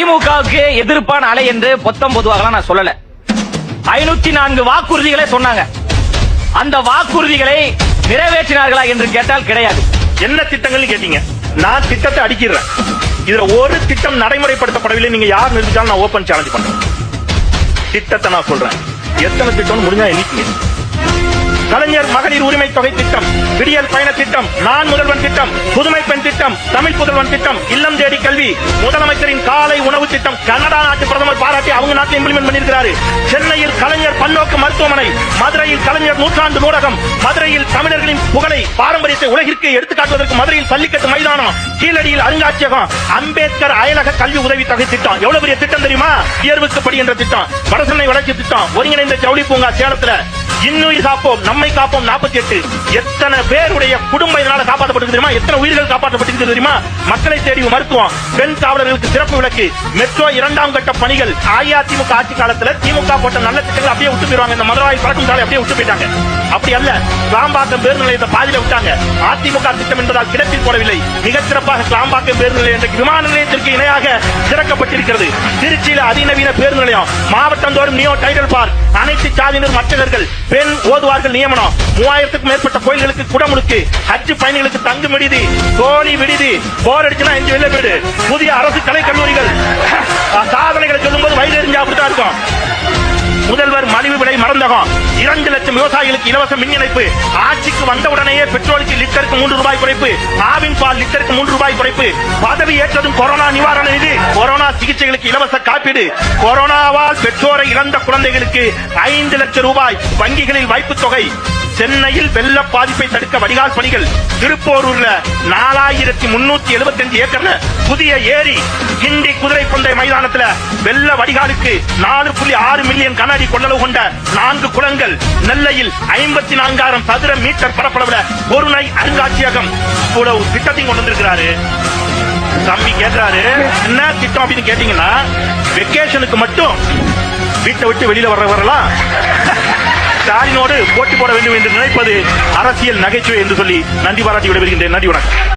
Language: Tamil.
திமுகவுக்கு எதிர்ப்பான அலை என்று பொத்தம் பொதுவாக நான் சொல்லல. ஐநூத்தி நான்கு வாக்குறுதிகளை சொன்னாங்க. அந்த வாக்குறுதிகளை நிறைவேற்றினார்களா என்று கேட்டால் கிடையாது. என்ன திட்டங்கள்னு கேட்டீங்க? நான் திட்டத்தை அடிக்கிறேன். இதுல ஒரு திட்டம் நடைமுறைப்படுத்தப்படவில்லை. நீங்க யார் நிறுத்திட்டாலும் நான் ஓபன் சேலஞ்ச் பண்றேன். திட்டத்தை நான் சொல்றேன். எத்தனை திட்டம்னு முடிஞ்சா எண்ணிக்கீங்க கலைஞர் மகளிர் உரிமை தொகை திட்டம் விடியல் பயண திட்டம் நான் முதல்வன் திட்டம் புதுமை பெண் திட்டம் தமிழ் புதல்வன் திட்டம் இல்லம் தேடி கல்வி முதலமைச்சரின் காலை உணவு திட்டம் கனடா நாட்டு பிரதமர் பாராட்டி அவங்க நாட்டில் இம்ப்ளிமெண்ட் பண்ணியிருக்கிறாரு. சென்னையில் கலைஞர் பன்னோக்கு மருத்துவமனை மதுரையில் கலைஞர் நூற்றாண்டு நூலகம் மதுரையில் தமிழர்களின் புகழை பாரம்பரியத்தை உலகிற்கு எடுத்துக்காட்டுவதற்கு மதுரையில் பள்ளிக்கட்டு மைதானம் கீழடியில் அருங்காட்சியகம் அம்பேத்கர் அயலக கல்வி உதவி தொகை திட்டம். எவ்வளவு பெரிய திட்டம் தெரியுமா? உயர்வுக்கு படி என்ற திட்டம் வடசென்னை வளர்ச்சி திட்டம் ஒருங்கிணைந்த ஜவுளி பூங்கா சேலத்துல இன்னுயிர் காப்போம் நம்மை காப்போம் நாற்பத்தி எட்டு. எத்தனை பேருடைய குடும்ப இதனால காப்பாற்றப்பட்டு தெரியுமா? எத்தனை உயிர்கள் காப்பாற்றப்பட்டிருக்கிறது தெரியுமா? மக்களை தேடி மருத்துவம். பெண் காவலர்களுக்கு சிறப்பு விளக்கு. மெட்ரோ இரண்டாம் கட்ட பணிகள். அஇஅதிமுக ஆட்சி காலத்துல திமுக போட்ட நல்ல திட்டங்கள் அப்படியே விட்டு போயிருவாங்க இந்த மதுரை பழக்கம் சாலை அப்படியே விட்டு போயிட்டாங்க. அப்படி அல்ல கிளாம்பாக்கம் பேருந்து நிலையத்தை பாதியில விட்டாங்க. அதிமுக திட்டம் என்பதால் கிடப்பில் போடவில்லை. மிகச் சிறப்பாக கிளாம்பாக்கம் பேருந்து நிலையம் இன்றைக்கு விமான நிலையத்திற்கு இணையாக திறக்கப்பட்டிருக்கிறது. திருச்சியில அதிநவீன பேருந்து நிலையம். மாவட்டந்தோறும் நியோ டைடல் பார்க். அனைத்து சாதியினர் மற்றவர்கள் பெண் ஓதுவார்கள் நியமனம். மூவாயிரத்துக்கும் மேற்பட்ட கோயில்களுக்கு குடமுழுக்கு. ஹஜ் பயணிகளுக்கு தங்க விடுதி கோழி விடுதி. போர் அடிச்சுனா எஞ்சி வெளில போயிடு. புதிய அரசு கலை கல்லூரிகள். சாதனைகளை சொல்லும் போது வயது எரிஞ்சா அப்படித்தான் இருக்கும். முதல்வர் மலிவு விலை மறந்தகம் இரண்டு லட்சம் விவசாயிகளுக்கு இலவச மின் இணைப்பு. ஆட்சிக்கு வந்தவுடனேயே பெட்ரோலுக்கு லிட்டருக்கு மூன்று ரூபாய் குறைப்பு. ஆவின் பால் லிட்டருக்கு மூன்று ரூபாய் குறைப்பு. பதவி ஏற்றதும் கொரோனா நிவாரண நிதி. கொரோனா சிகிச்சைகளுக்கு இலவச காப்பீடு. கொரோனாவால் பெற்றோரை இழந்த குழந்தைகளுக்கு ஐந்து லட்சம் ரூபாய் வங்கிகளில் வைப்பு தொகை. சென்னையில் வெள்ள பாதிப்பை தடுக்க வடிகால் பணிகள். திருப்போரூர்ல நாலாயிரத்தி முன்னூத்தி எழுபத்தஞ்சு ஏக்கர்ல புதிய ஏரி கிண்டி குதிரை பந்தய மைதானத்துல வெள்ள வடிகாலுக்கு நாலு புள்ளி ஆறு மில்லியன் கன அடி கொள்ளளவு கொண்ட நான்கு குளங்கள். நெல்லையில் ஐம்பத்தி நான்காயிரம் சதுர மீட்டர் பரப்பளவுல ஒரு நாய் அருங்காட்சியகம். இவ்வளவு திட்டத்தையும் கொண்டு வந்திருக்கிறாரு. தம்பி கேட்கிறாரு என்ன திட்டம் அப்படின்னு கேட்டீங்கன்னா வெக்கேஷனுக்கு மட்டும் வீட்டை விட்டு வெளியில வர்றவரெல்லாம் ஸ்டாலினோடு போட்டி போட வேண்டும் என்று நினைப்பது அரசியல் நகைச்சுவை என்று சொல்லி நன்றி பாராட்டி விடைபெறுகின்றேன். நன்றி வணக்கம்.